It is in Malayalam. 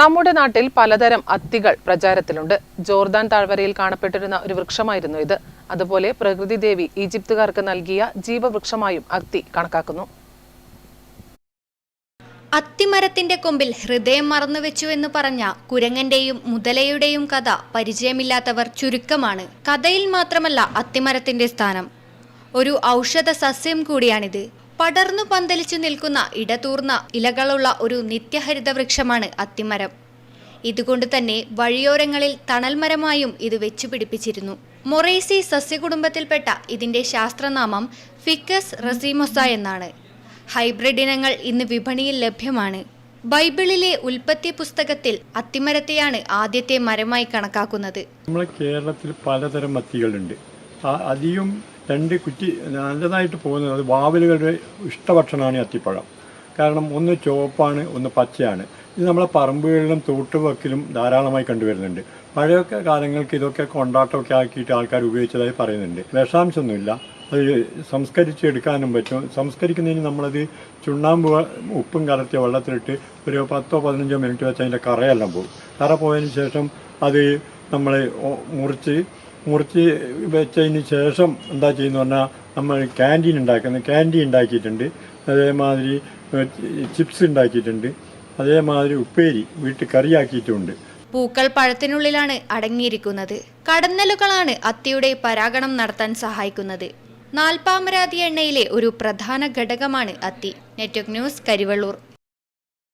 നമ്മുടെ നാട്ടിൽ പലതരം അത്തികൾ പ്രചാരത്തിലുണ്ട്. ജോർദാൻ താഴ്വരയിൽ കാണപ്പെട്ടിരുന്ന ഒരു വൃക്ഷമായിരുന്നു ഇത്. അതുപോലെ പ്രകൃതി ദേവി ഈജിപ്തുകാർക്ക് നൽകിയ ജീവവൃക്ഷമായും അത്തി കണക്കാക്കുന്നു. അത്തിമരത്തിന്റെ കൊമ്പിൽ ഹൃദയം മറന്നു വെച്ചു എന്ന് പറഞ്ഞ കുരങ്ങന്റെയും മുതലയുടെയും കഥ പരിചയമില്ലാത്തവർ ചുരുക്കമാണ്. കഥയിൽ മാത്രമല്ല അത്തിമരത്തിന്റെ സ്ഥാനം. ഒരു ഔഷധ സസ്യം കൂടിയാണിത്. പടർന്നു പന്തലിച്ചു നിൽക്കുന്ന ഇടതൂർന്ന ഇലകളുള്ള ഒരു നിത്യഹരിത വൃക്ഷമാണ് അത്തിമരം. ഇതുകൊണ്ട് തന്നെ വഴിയോരങ്ങളിൽ തണൽമരമായും ഇത് വെച്ചുപിടിപ്പിച്ചിരുന്നു മൊറേസി സസ്യകുടുംബത്തിൽപ്പെട്ട ഇതിന്റെ ശാസ്ത്രനാമം ഫിക്കസ് റസീമൊസ എന്നാണ്. ഹൈബ്രിഡ് ഇനങ്ങൾ ഇന്ന് വിപണിയിൽ ലഭ്യമാണ്. ബൈബിളിലെ ഉൽപ്പത്തി പുസ്തകത്തിൽ അത്തിമരത്തെയാണ് ആദ്യത്തെ മരമായി കണക്കാക്കുന്നത്. നമ്മളെ കേരളത്തിൽ പലതരം അത്തികളുണ്ട്. അധികം രണ്ട് കുറ്റി നല്ലതായിട്ട് പോകുന്നത് അത് വാവലുകളുടെ ഇഷ്ടഭക്ഷണമാണ് അത്തിപ്പഴം. കാരണം ഒന്ന് ചുവപ്പാണ് ഒന്ന് പച്ചയാണ്. ഇത് നമ്മളെ പറമ്പുകളിലും തോട്ടുവക്കിലും ധാരാളമായി കണ്ടുവരുന്നുണ്ട്. പഴയ കാലങ്ങൾക്ക് ഇതൊക്കെ കൊണ്ടാട്ടമൊക്കെ ആക്കിയിട്ട് ആൾക്കാർ ഉപയോഗിച്ചതായി പറയുന്നുണ്ട്. വിഷാംശമൊന്നുമില്ല. അത് സംസ്കരിച്ചെടുക്കാനും പറ്റും. സംസ്കരിക്കുന്നതിന് നമ്മളത് ചുണ്ണാമ്പ് ഉപ്പും കലർത്തിയ വെള്ളത്തിലിട്ട് ഒരു പത്തോ പതിനഞ്ചോ മിനിറ്റ് വെച്ച് അതിന്റെ കറയെല്ലാം പോകും. കറ പോയതിന് ശേഷം അത് നമ്മൾ മുറിച്ച് മുറിച്ച് വെച്ചതിന് ശേഷം എന്താ ചെയ്യുന്നു പറഞ്ഞാൽ നമ്മൾ ക്യാന്റീൻ ഉണ്ടാക്കുന്നത് ക്യാന്റീൻ ഉണ്ടാക്കിയിട്ടുണ്ട്. അതേമാതിരി ചിപ്സ് ഉണ്ടാക്കിയിട്ടുണ്ട്. അതേമാതിരി ഉപ്പേരി വീട്ടിൽ കറിയാക്കിയിട്ടുമുണ്ട് പൂക്കൾ പഴത്തിനുള്ളിലാണ് അടങ്ങിയിരിക്കുന്നത്. കടന്നലുകളാണ് അത്തിയുടെ പരാഗണം നടത്താൻ സഹായിക്കുന്നത്. നാൽപ്പാമരാതി എണ്ണയിലെ ഒരു പ്രധാന ഘടകമാണ് അത്തി. Network news Karivellur.